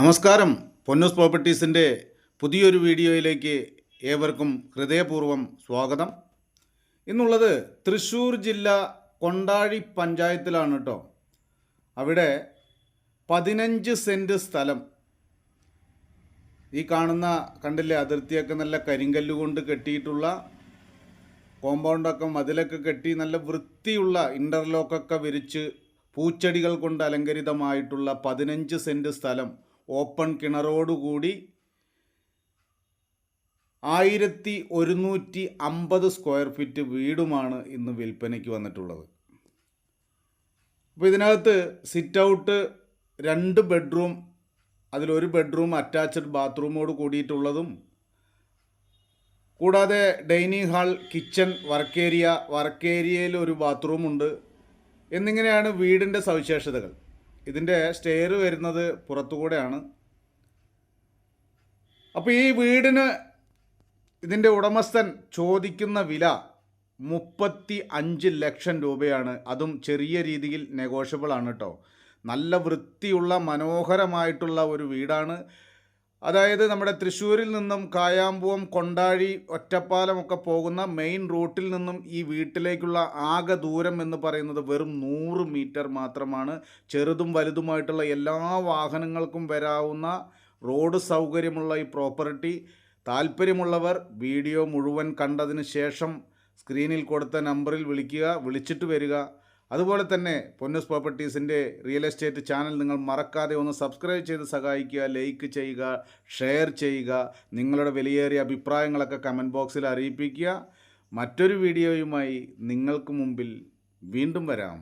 നമസ്കാരം. പൊന്നൂസ് പ്രോപ്പർട്ടീസിന്റെ പുതിയൊരു വീഡിയോയിലേക്ക് ഏവർക്കും ഹൃദയപൂർവം സ്വാഗതം. ഇന്നുള്ളത് തൃശ്ശൂർ ജില്ല കൊണ്ടാഴി പഞ്ചായത്തിലാണ് കേട്ടോ അവിടെ പതിനഞ്ച് സെന്റ് സ്ഥലം. ഈ കാണുന്ന കണ്ടില്ലേ അതിർത്തിയൊക്കെ നല്ല കരിങ്കല്ല് കൊണ്ട് കെട്ടിയിട്ടുള്ള കോമ്പൗണ്ടൊക്കെ മതിലൊക്കെ കെട്ടി നല്ല വൃത്തിയുള്ള ഇന്റർലോക്കൊക്കെ വിരിച്ച് പൂച്ചെടികൾ കൊണ്ട് അലങ്കരിതമായിട്ടുള്ള പതിനഞ്ച് സെന്റ് സ്ഥലം ഓപ്പൺ കിണറോടുകൂടി ആയിരത്തി ഒരുന്നൂറ്റി അമ്പത് സ്ക്വയർ ഫീറ്റ് വീടുമാണ് ഇന്ന് വിൽപ്പനയ്ക്ക് വന്നിട്ടുള്ളത്. അപ്പോൾ ഇതിനകത്ത് സിറ്റ് ഔട്ട് രണ്ട് ബെഡ്റൂം അതിലൊരു ബെഡ്റൂം അറ്റാച്ച്ഡ് ബാത്റൂമോട് കൂടിയിട്ടുള്ളതും കൂടാതെ dining hall kitchen work area work ഏരിയയിൽ ഒരു ബാത്റൂം ഉണ്ട്. എന്നിങ്ങനെയാണ് വീടിന്റെ സവിശേഷതകൾ. ഇതിന്റെ സ്റ്റെയർ വരുന്നത് പുറത്തുകൂടെയാണ്. അപ്പോൾ ഈ വീടിന് ഇതിന്റെ ഉടമസ്ഥൻ ചോദിക്കുന്ന വില മുപ്പത്തി അഞ്ച് ലക്ഷം രൂപയാണ്. അതും ചെറിയ രീതിയിൽ നെഗോഷ്യബിൾ ആണ് കേട്ടോ. നല്ല വൃത്തിയുള്ള മനോഹരമായിട്ടുള്ള ഒരു വീടാണ്. അതായത് നമ്മുടെ തൃശ്ശൂരിൽ നിന്നും കായാമ്പുവം കൊണ്ടാഴി ഒറ്റപ്പാലമൊക്കെ പോകുന്ന മെയിൻ റൂട്ടിൽ നിന്നും ഈ വീട്ടിലേക്കുള്ള ആകെ ദൂരം എന്ന് പറയുന്നത് വെറും നൂറ് മീറ്റർ മാത്രമാണ്. ചെറുതും വലുതുമായിട്ടുള്ള എല്ലാ വാഹനങ്ങൾക്കും വരാവുന്ന റോഡ് സൗകര്യമുള്ള ഈ പ്രോപ്പർട്ടി. താല്പര്യമുള്ളവർ വീഡിയോ മുഴുവൻ കണ്ടതിന് ശേഷം സ്ക്രീനിൽ കൊടുത്ത നമ്പറിൽ വിളിക്കുക വിളിച്ചിട്ട് വരിക. അതുപോലെ തന്നെ പൊന്നസ് പ്രോപ്പർട്ടീസിന്റെ റിയൽ എസ്റ്റേറ്റ് ചാനൽ നിങ്ങൾ മറക്കാതെ ഒന്ന് സബ്സ്ക്രൈബ് ചെയ്ത് സഹായിക്കുക ലൈക്ക് ചെയ്യുക ഷെയർ ചെയ്യുക നിങ്ങളുടെ വിലയേറിയ അഭിപ്രായങ്ങളൊക്കെ കമന്റ് ബോക്സിൽ അറിയിപ്പിക്കുക. മറ്റൊരു വീഡിയോയുമായി നിങ്ങൾക്ക് മുമ്പിൽ വീണ്ടും വരാം.